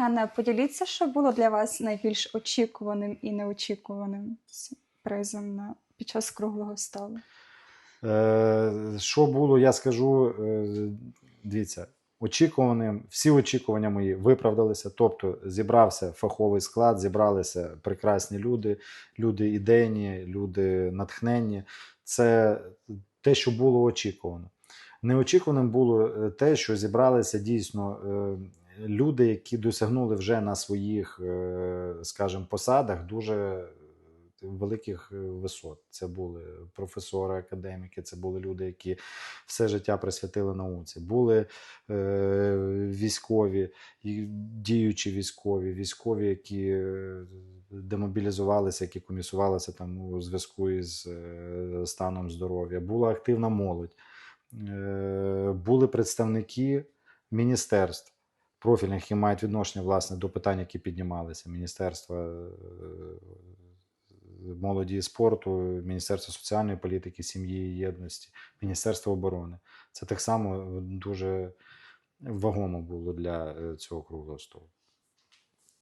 Євгене, поділіться, що було для вас найбільш очікуваним і неочікуваним сюрпризом на під час круглого столу. Е, Що було, я скажу. е, Дивіться, очікуваним, всі очікування мої виправдалися. Тобто зібрався фаховий склад, зібралися прекрасні люди, люди ідейні, люди натхненні. Це те, що було очікувано. Неочікуваним було е, те, що зібралися дійсно е, люди, які досягнули вже на своїх, е, скажімо, посадах дуже великих е, висот. Це були професори, академіки, це були люди, які все життя присвятили науці. Були е, військові, діючі військові, військові, які демобілізувалися, які комісувалися там у зв'язку із станом здоров'я. Була активна молодь, були представники міністерств. Профільних, які мають відношення власне до питань, які піднімалися, Міністерства е, молоді і спорту, Міністерство соціальної політики, сім'ї і єдності, Міністерство оборони. Це так само дуже вагомо було для е, цього круглого столу.